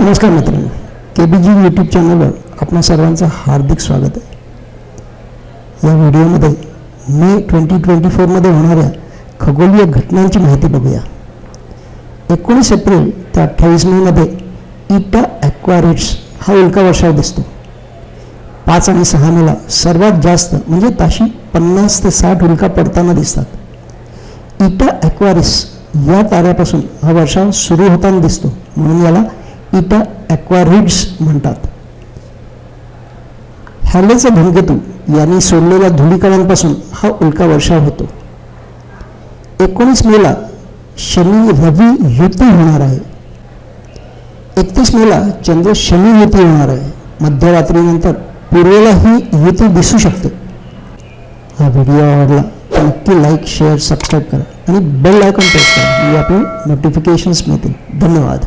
नमस्कार मित्रांनो. के बी जी यूट्यूब चॅनलवर आपणा सर्वांचं हार्दिक स्वागत आहे. या व्हिडिओमध्ये मे ट्वेंटी ट्वेंटी फोरमध्ये होणाऱ्या खगोलीय घटनांची माहिती बघूया. एकोणीस एप्रिल ते अठ्ठावीस मेमध्ये इटा ॲक्वारेट्स हा उल्का वर्षाव दिसतो. पाच आणि सहा मेला सर्वात जास्त म्हणजे ताशी पन्नास ते साठ उल्का पडताना दिसतात. इटा ॲक्वारिस या ताऱ्यापासून हा वर्षाव सुरू होताना दिसतो. म्हणून याला इटा ॲक्वारिड्स म्हणतात. हॅलेचा धूमकेतू यांनी सोडलेल्या धुळीकणांपासून हा उल्का वर्षाव होतो. एकोणीस मेला शनी रवी युती होणार आहे. एकतीस मेला चंद्र शनी युती होणार आहे. मध्यरात्रीनंतर पूर्वेला ही युती दिसू शकते. हा व्हिडिओ आवडला तर नक्की लाईक शेअर सबस्क्राईब करा आणि बेल आयकॉन प्रेस करा. म्हणजे आपले नोटिफिकेशन्स मिळतील. धन्यवाद.